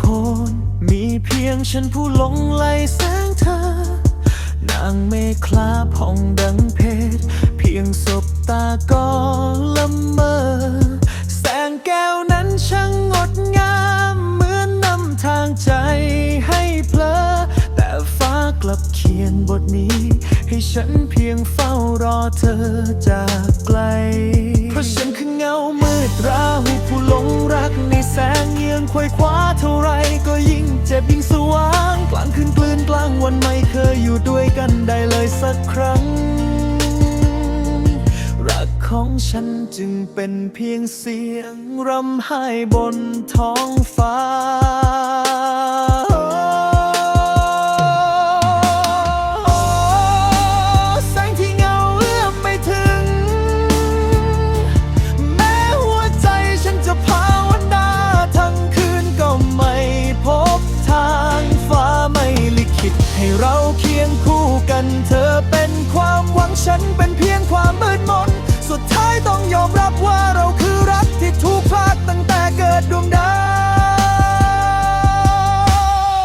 พ้น มีเพียงฉันผู้หลงไหลแสงเธอ นางเมฆคลาผ่องดังเพชร เพียงสบตาก็ละเมอ แสงแก้วนั้นช่างงดงาม เหมือนนำทางใจให้เพลอ แต่ฟ้ากลับเขียนบทนี้ ให้ฉันเพียงเฝ้ารอเธอจากไกล เพราะฉันคือเงามื ควยคว้าเท่าไรก็ยิ่งเจ็บยิ่งสว่าง กลางคืนกลืนกลางวันไม่เคยอยู่ด้วยกันได้เลยสักครั้ง รักของฉันจึงเป็นเพียงเสียงรำไห้บนท้องฟ้า ให้เราเคียงคู่กัน เธอเป็นความหวังฉันเป็นเพียงความมืดมน สุดท้ายต้องยอมรับว่าเราคือรักที่ถูกพลาดตั้งแต่เกิดดวงดา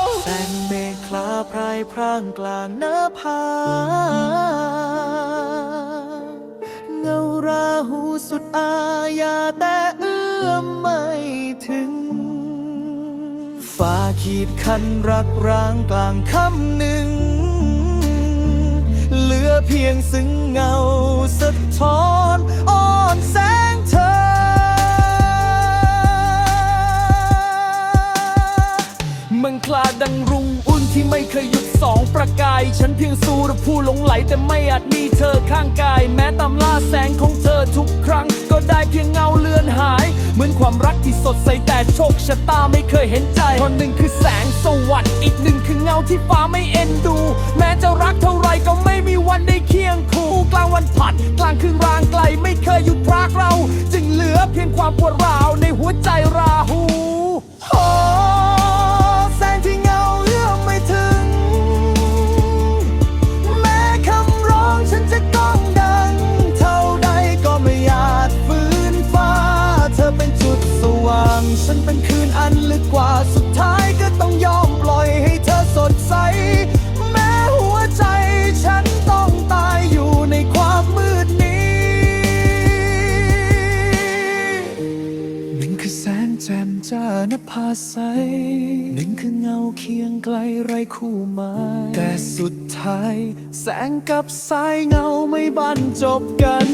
วแสงเมฆคลาพรายพรางกลางหน้าผาเงาราหูสุดอาญาแต่เอื้อมไม่ถึงฟ้าขีดคันรักร้างกลางคำหนึ่ง เพียงซึ่งเงาสะท้อนอ่อนแสงเธอ มันคลาดังรุงอุ่นที่ไม่เคยหยุดสองประกาย ฉันเพียงสู้และผู้หลงไหลแต่ไม่อาจมีเธอข้างกาย แม้ตามล่าแสงของเธอทุกครั้ง ก็ได้เพียงเงาเลือนหาย เหมือนความรักที่สดใสแต่โชคชะตาไม่เคยเห็นใจเพราะหนึ่งคือแสงสวรรค์อีกหนึ่งคือเงาที่ฟ้าไม่เอ็นดู แม้จะรักเท่าไร ผัด กลางคืนรางไกลไม่เคยหยุดพรากเรา จึงเหลือเพียงความปวดร้าวในหัวใจราหูโอ้แสงที่เงาเอื้อมไม่ถึง แม้คำร้องฉันจะก้องดัง เท่าใดก็ไม่อาจฝืนฟ้า เธอเป็นจุดสว่าง ฉันเป็นคืนอันลึกกว่าสุดท้ายก็ต้องยอม จานภาใสหนึ่งคือเงาเคียงไกลไรคู่หมายแต่สุดท้าย แสงกับสายเงาไม่บรรจบกัน